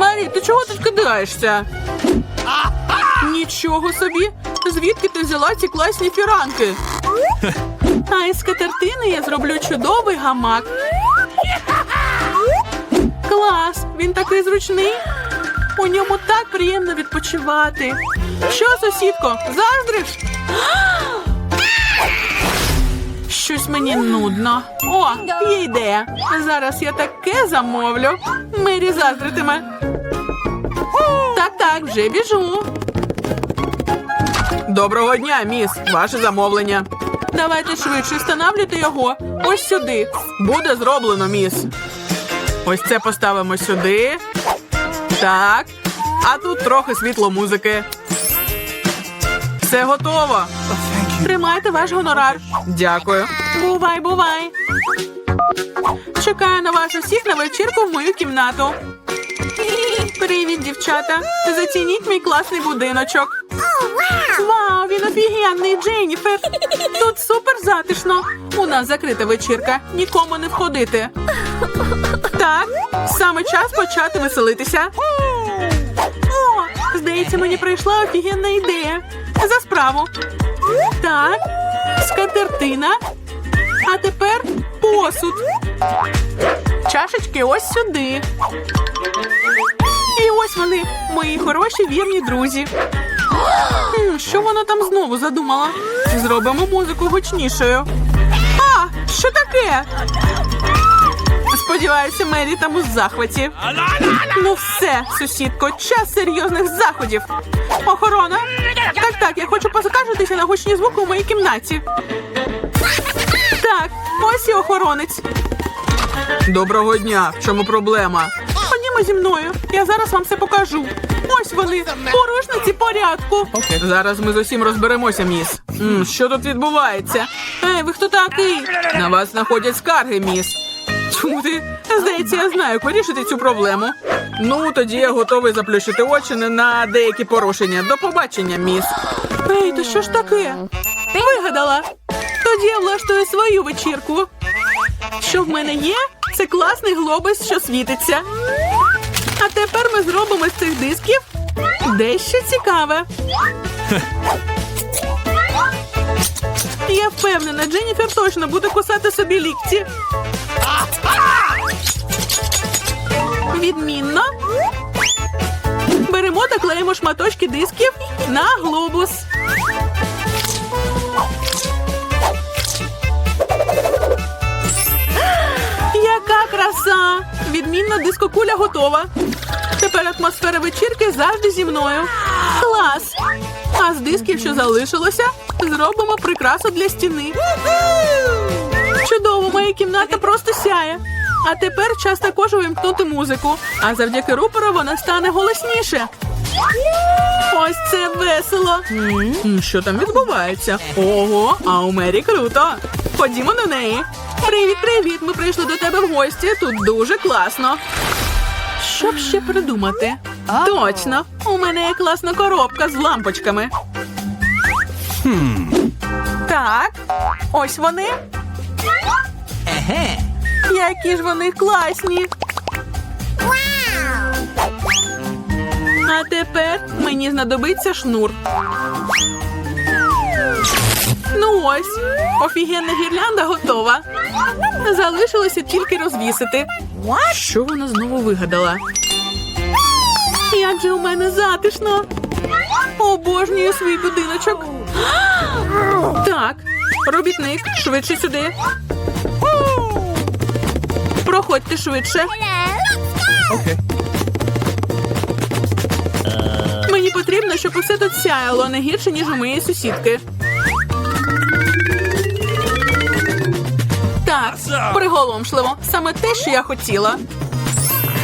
Марі, ти чого тут кидаєшся? Нічого собі. Звідки ти взяла ці класні фіранки? А із скатертини я зроблю чудовий гамак. Клас! Він такий зручний. У ньому так приємно відпочивати. Що, сусідко, заздриш? Щось мені нудно. О, є ідея. Зараз я таке замовлю. Мері заздритиме. Так, так, вже біжу. Доброго дня, міс. Ваше замовлення. Давайте швидше встановлюйте його. Ось сюди. Буде зроблено, міс. Ось це поставимо сюди. Так. А тут трохи світло музики. Все готово. Тримайте ваш гонорар. Дякую. Бувай, бувай. Чекаю на вас усіх на вечірку в мою кімнату. Привіт, дівчата. Зацініть мій класний будиночок. Вау, він офігенний, Дженніфер. Тут супер затишно. У нас закрита вечірка. Нікому не входити. Так, саме час почати веселитися. О, здається, мені прийшла офігенна ідея. За справу. Так, скатертина. А тепер посуд. Чашечки ось сюди. І ось вони, мої хороші вірні друзі. Що вона там знову задумала? Зробимо музику гучнішою. А, що таке? Сподіваюся, Мері там у захваті. Ну все, сусідко, час серйозних заходів. Охорона. Так, так, я хочу поскаржитися на гучні звуки у моїй кімнаті. Так, ось і охоронець. Доброго дня. В чому проблема? Ходімо зі мною. Я зараз вам все покажу. Ось вони, порушниці порядку. Зараз ми з усім розберемося, міс. М, що тут відбувається? Ей, ви хто такий? На вас знаходять скарги, міс. Чому ти? Здається, я знаю, як вирішити цю проблему. Ну, тоді я готовий заплющити очі на деякі порушення. До побачення, міс. Ей, то що ж таке? Вигадала. Тоді я влаштую свою вечірку. Що в мене є? Це класний глобус, що світиться. А тепер ми зробимо з цих дисків дещо цікаве. Я впевнена, Дженніфер точно буде кусати собі лікті. Відмінно. Беремо та клеїмо шматочки дисків на глобус. Краса! Відмінна дискокуля готова. Тепер атмосфера вечірки завжди зі мною. Клас! А з дисків, що залишилося, зробимо прикрасу для стіни. Чудово, моя кімната просто сяє. А тепер час також увімкнути музику. А завдяки рупору вона стане голосніше. Ось це весело. М, Що там відбувається? Ого, а у Мері круто. Ходімо до неї. Привіт, привіт. Ми прийшли до тебе в гості. Тут дуже класно. Що б ще придумати? Точно, у мене є класна коробка з лампочками. Так, ось вони. Які ж вони класні. А тепер мені знадобиться шнур. Ну ось, офігенна гірлянда готова. Залишилося тільки розвісити. Що вона знову вигадала? Як же у мене затишно. Обожнюю свій будиночок. Так, робітник, швидше сюди. Проходьте швидше. Мені потрібно, щоб усе тут сяяло не гірше, ніж у моєї сусідки. Так, приголомшливо. Саме те, що я хотіла.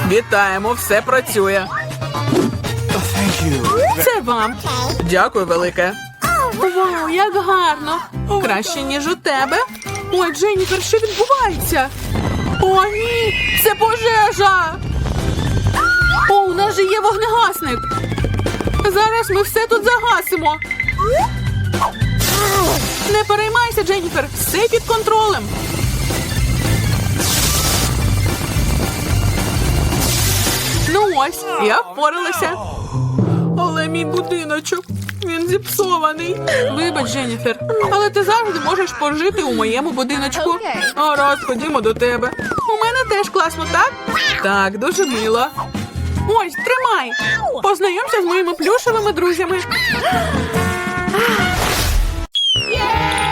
Вітаємо, все працює. Це вам. Дякую, велике. Вау, як гарно! Краще, ніж у тебе. Ой, Дженніфер, що відбувається? О, ні! Це пожежа! О, у нас же є вогнегасник. Зараз ми все тут загасимо. Не переймайся, Дженніфер, все під контролем. Ну ось, я впоралася. Але мій будиночок, він зіпсований. Вибач, Дженніфер, але ти завжди можеш пожити у моєму будиночку. Гаразд, ходімо до тебе. У мене теж класно, так? Так, дуже мило. Ось, тримай. Познайомся з моїми плюшевими друзями.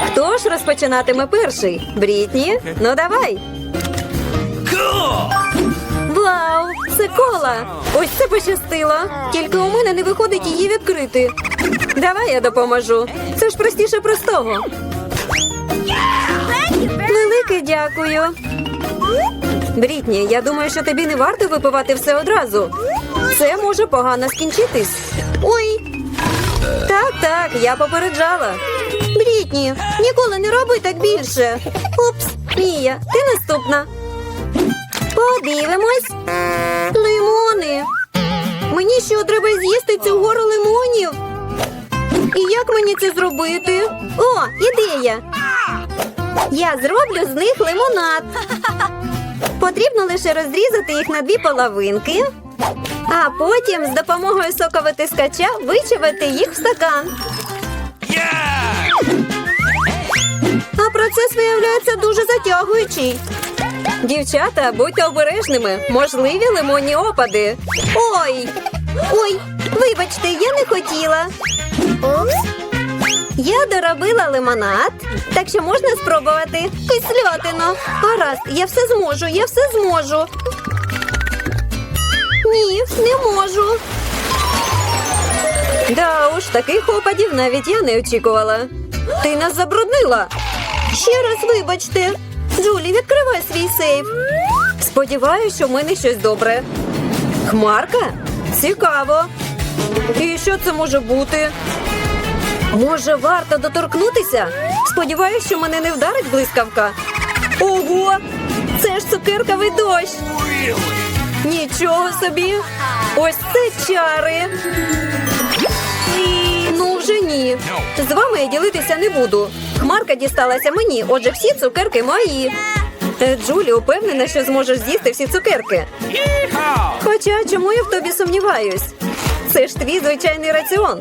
Хто ж розпочинатиме перший? Брітні? Ну давай. Вау! Це кола! Ось це пощастило. Тільки у мене не виходить її відкрити. Давай я допоможу. Це ж простіше простого. Велике дякую. Брітні, я думаю, що тобі не варто випивати все одразу. Це може погано скінчитись. Ой, так, так, я попереджала. Брітні, ніколи не роби так більше. Упс, Мія, ти наступна. Подивимось. Лимони. Мені що треба з'їсти цю гору лимонів? І як мені це зробити? О, ідея! Я зроблю з них лимонад. Потрібно лише розрізати їх на дві половинки, а потім з допомогою соковитискача вичавити їх в стакан. А процес виявляється дуже затягуючий. Дівчата, будьте обережними, можливі лимонні опади. Ой! Ой, вибачте, я не хотіла. Упс. Я доробила лимонад, так що можна спробувати кислятину. Гаразд, я все зможу, я все зможу. Ні, не можу. Да уж, таких опадів навіть я не очікувала. Ти нас забруднила. Ще раз вибачте. Джулі, відкривай свій сейф. Сподіваюсь, що в мене щось добре. Хмарка? Цікаво. І що це може бути? Може, варто доторкнутися? Сподіваюсь, що мене не вдарить блискавка. Ого! Це ж цукерковий дощ. Нічого собі. Ось це чари. Ну, вже ні. З вами я ділитися не буду. Хмарка дісталася мені, отже, всі цукерки мої. Е, Джулі упевнена, що зможеш з'їсти всі цукерки. Хоча чому я в тобі сумніваюсь? Це ж твій звичайний раціон.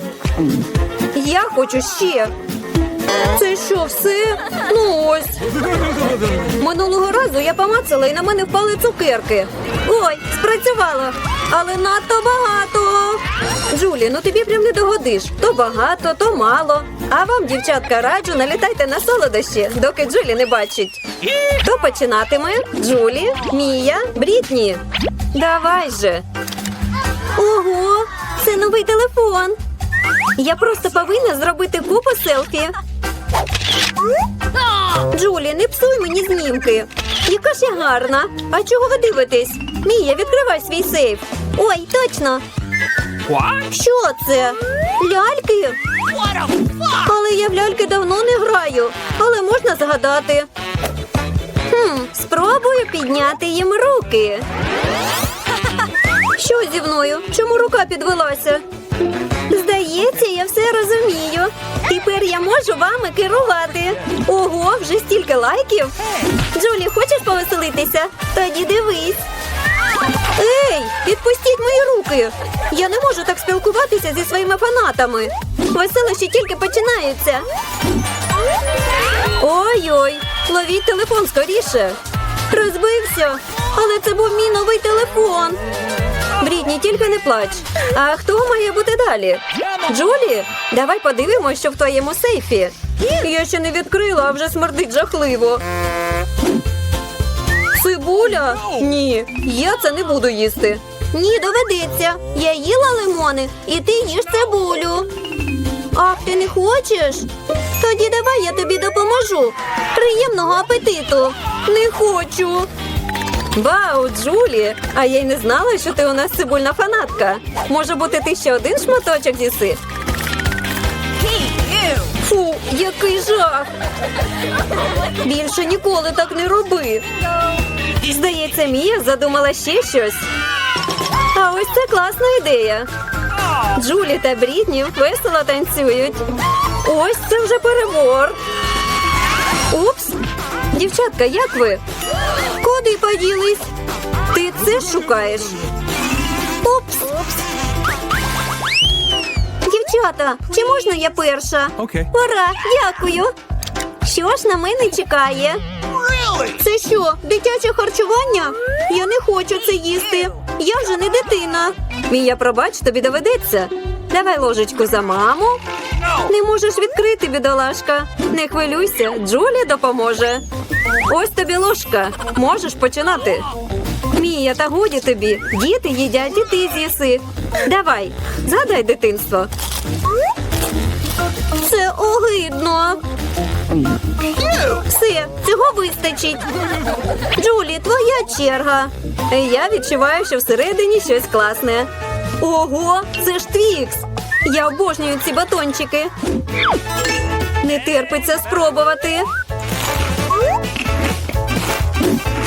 Я хочу ще. Це що, все? Ну ось. Минулого разу я помацала і на мене впали цукерки. Ой, спрацювало. Але надто багато. Джулі, ну тобі прям не догодиш. То багато, то мало. А вам, дівчатка, раджу, налітайте на солодощі, доки Джулі не бачить. Хто починатиме? Джулі, Мія, Брітні. Давай же. Ого, це новий телефон. Я просто повинна зробити купу селфі. Джулі, не псуй мені знімки. Яка ж я гарна. А чого ви дивитесь? Мія, відкривай свій сейф. Ой, точно. Що це? Ляльки? Але я в ляльки давно не граю, але можна згадати. Хм, спробую підняти їм руки. Що зі мною? Чому рука підвелася? Здається, я все розумію. Тепер я можу вами керувати. Ого, вже стільки лайків. Джулі, хочеш повеселитися? Тоді дивись. Ей, відпустіть мої руки. Я не можу так спілкуватися зі своїми фанатами. Веселощі тільки починаються. Ой-ой, ловіть телефон скоріше. Розбився, але це був мій новий телефон. Брітні, тільки не плач. А хто має бути далі? Джулі, давай подивимось, що в твоєму сейфі. Я ще не відкрила, а вже смердить жахливо. Цибуля? Ні, я це не буду їсти. Ні, доведеться. Я їла лимони, і ти їш цибулю. Ах, ти не хочеш? Тоді давай я тобі допоможу. Приємного апетиту. Не хочу. Вау, Джулі! А я й не знала, що ти у нас цибульна фанатка. Може бути, ти ще один шматочок з'їси? Фу, який жах! Більше ніколи так не роби. Здається, Мія задумала ще щось. А ось це класна ідея. Джулі та Брітні весело танцюють. Ось це вже перебор. Упс. Дівчатка, як ви? Куди поділись? Ти це шукаєш? Упс. Дівчата, чи можна я перша? Окей. Ура, дякую. Що ж на мене чекає? Це що, дитяче харчування? Я не хочу це їсти. Я вже не дитина. Мія, пробач, тобі доведеться. Давай ложечку за маму. Не можеш відкрити, бідолашка. Не хвилюйся, Джулі допоможе. Ось тобі ложка. Можеш починати. Мія, та годі тобі. Діти їдять, і ти з'їси. Давай, згадай дитинство. Це огидно. Все, цього вистачить. Джулі, твоя черга. Я відчуваю, що всередині щось класне. Ого, це ж твікс. Я обожнюю ці батончики. Не терпиться спробувати.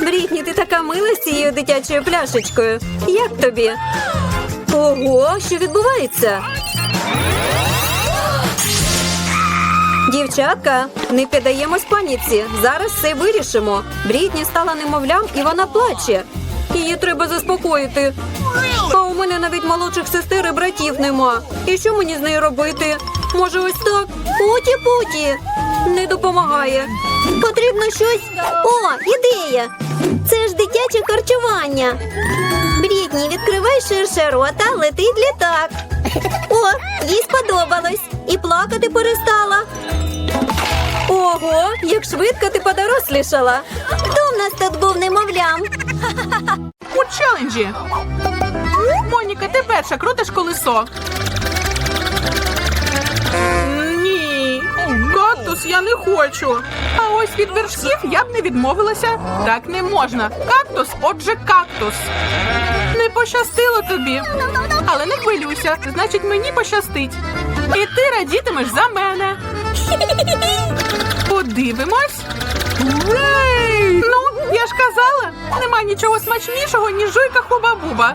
Брітні, ти така мила з цією дитячою пляшечкою. Як тобі? Ого, що відбувається? Дівчатка, не піддаємось паніці. Зараз все вирішимо. Брітні стала немовлям і вона плаче. Її треба заспокоїти. А у мене навіть молодших сестер і братів нема. І що мені з нею робити? Може, ось так? Путі-путі. Не допомагає. Потрібно щось. О, ідея! Це ж дитяче харчування. Брітні, відкривай ширше рота, летить літак. О, їй сподобалось. І плакати перестала. Ого, як швидко ти подорослішала. Хто в нас тут був немовлям? У челенджі. Моніка, ти перша крутиш колесо. Ні, я не хочу. А ось від вершків я б не відмовилася. Так не можна. Кактус, отже, кактус. Не пощастило тобі. Але не хвилюйся, значить мені пощастить. І ти радітимеш за мене. Подивимось. Ну, я ж казала, нема нічого смачнішого, ніж жуйка хуба-буба.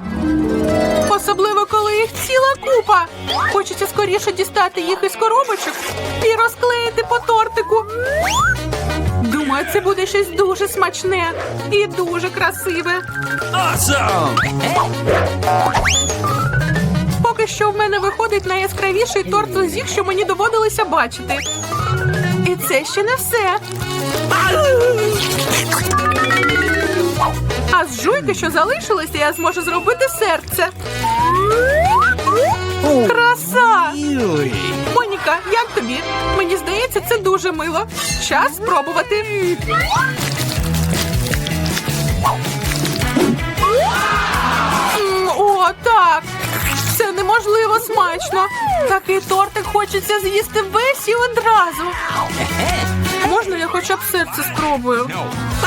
Особливо, коли їх ціла купа. Хочеться скоріше дістати їх із коробочок і розклеїти по тортику. Думаю, це буде щось дуже смачне і дуже красиве. Поки що в мене виходить найяскравіший торт з усіх, що мені доводилося бачити. І це ще не все. А з жуйки, що залишилося, я зможу зробити серце. Краса! Моніка, як тобі? Мені здається, це дуже мило. Час спробувати. О, так. Це неможливо смачно. Такий тортик хочеться з'їсти весь і одразу. Можна я хоча б серце спробую?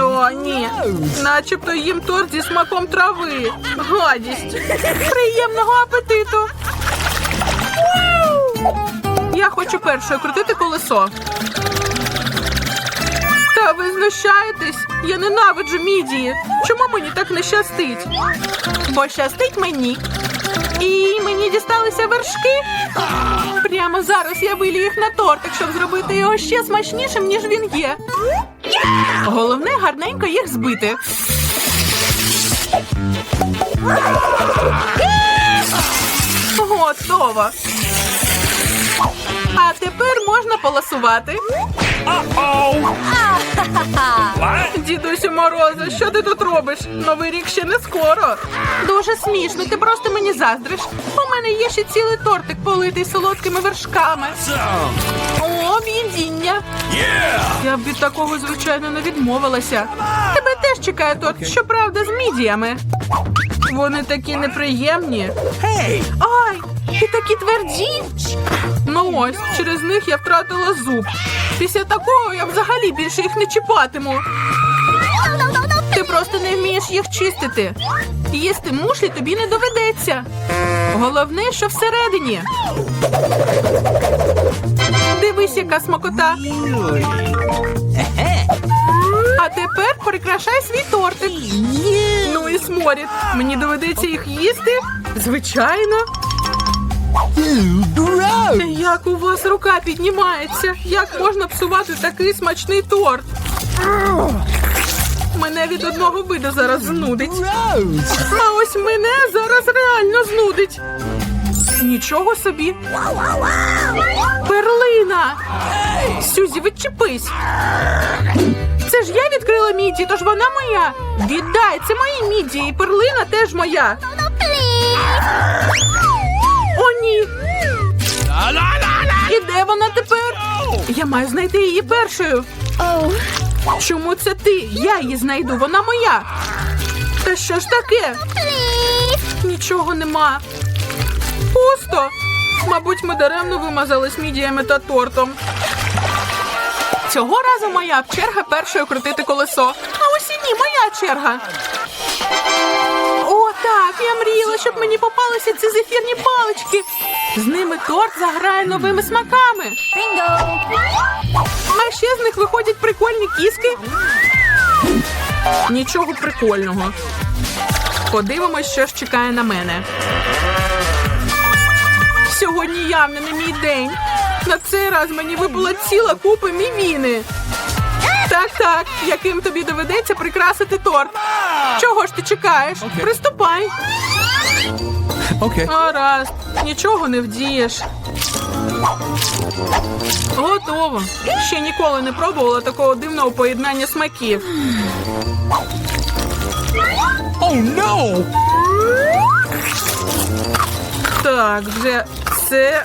О, ні. Начебто їм торт зі смаком трави. Гадість. Приємного апетиту. Я хочу першою крутити колесо. Та ви знущаєтесь? Я ненавиджу мідії. Чому мені так не щастить? Бо щастить мені. І мені дісталися вершки. Прямо зараз я вилію їх на тортик, щоб зробити його ще смачнішим, ніж він є. Головне гарненько їх збити. Готово. А тепер можна полосувати. Дідусю Морозо, що ти тут робиш? Новий рік ще не скоро. Дуже смішно, ти просто мені заздриш. У мене є ще цілий тортик политий солодкими вершками. О, відіння. Я б від такого, звичайно, не відмовилася. Тебе теж чекає торт, щоправда, з мідіями. Вони такі неприємні. Ай, і такі тверді. Ну ось, через них я втратила зуб. Після такого я взагалі більше їх не чіпатиму. Ти просто не вмієш їх чистити. Їсти мушлі тобі не доведеться. Головне, що всередині. Дивись, яка смакота. А тепер прикрашай свій тортик. Ну і сморід. Мені доведеться їх їсти? Звичайно. Як у вас рука піднімається? Як можна псувати такий смачний торт? Мене від одного виду зараз знудить. А ось мене зараз реально знудить. Нічого собі. Перлина! Сюзі, відчепись! Це ж я відкрила міді, тож вона моя. Віддай, це мої міді, і перлина теж моя. О, ні. І де вона тепер? Я маю знайти її першою. Чому це ти? Я її знайду, вона моя. Та що ж таке? Нічого нема. Пусто. Мабуть, ми даремно вимазались мідіями та тортом. Цього разу моя черга першою крутити колесо. А ось і ні, моя черга. О, так, я мріяла, щоб мені попалися ці зефірні палички. З ними торт заграє новими смаками. А ще з них виходять прикольні кіски. Нічого прикольного. Подивимось, що ж чекає на мене. Сьогодні явно не мій день. На цей раз мені випала ціла купа мівіни. Так, так, яким тобі доведеться прикрасити торт. Чого ж ти чекаєш? Приступай. Okay. Гаразд, нічого не вдієш. Готово. Ще ніколи не пробувала такого дивного поєднання смаків. Oh no! Так, вже це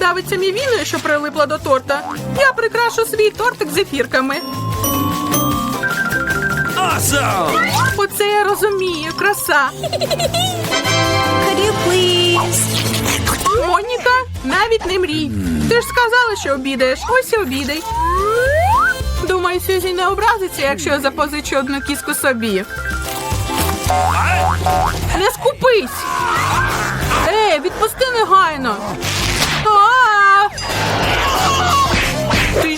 Моніка давиться мівіною, що прилипла до торта, я прикрашу свій тортик зефірками. Awesome! Оце я розумію, краса. Моніка, навіть не мрій. Ти ж сказала, що обідаєш. Ось і обідай. Думаю, Сюзі не образиться, якщо я запозичу одну кіску собі. Не скупись! Ей, відпусти негайно.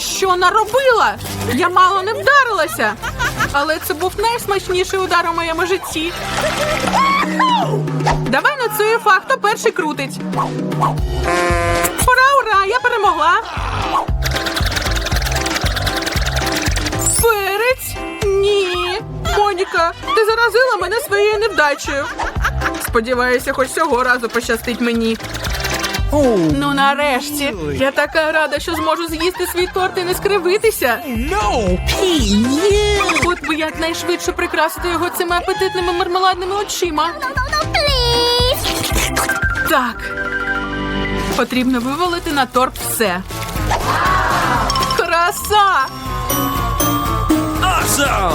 Що наробила? Я мало не вдарилася. Але це був найсмачніший удар у моєму житті. Давай на цю ефа, хто перший крутить. Ура, ура! Я перемогла. Перець? Ні. Моніка, ти заразила мене своєю невдачею. Сподіваюся, хоч цього разу пощастить мені. Ну, нарешті. Я така рада, що зможу з'їсти свій торт і не скривитися. No! От би якнайшвидше прикрасити його цими апетитними мармеладними очима. Так. Потрібно вивалити на торт все. Краса! Awesome!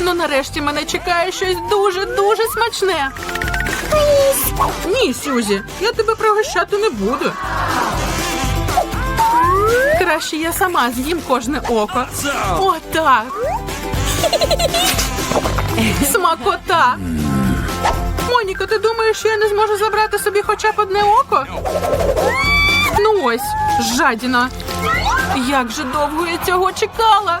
Ну, нарешті мене чекає щось дуже-дуже смачне. Ні, Сюзі, я тебе пригощати не буду. Краще я сама з'їм кожне око. О, так. Смакота. Моніка, ти думаєш, що я не зможу забрати собі хоча б одне око? Ну ось, жадіна. Як же довго я цього чекала.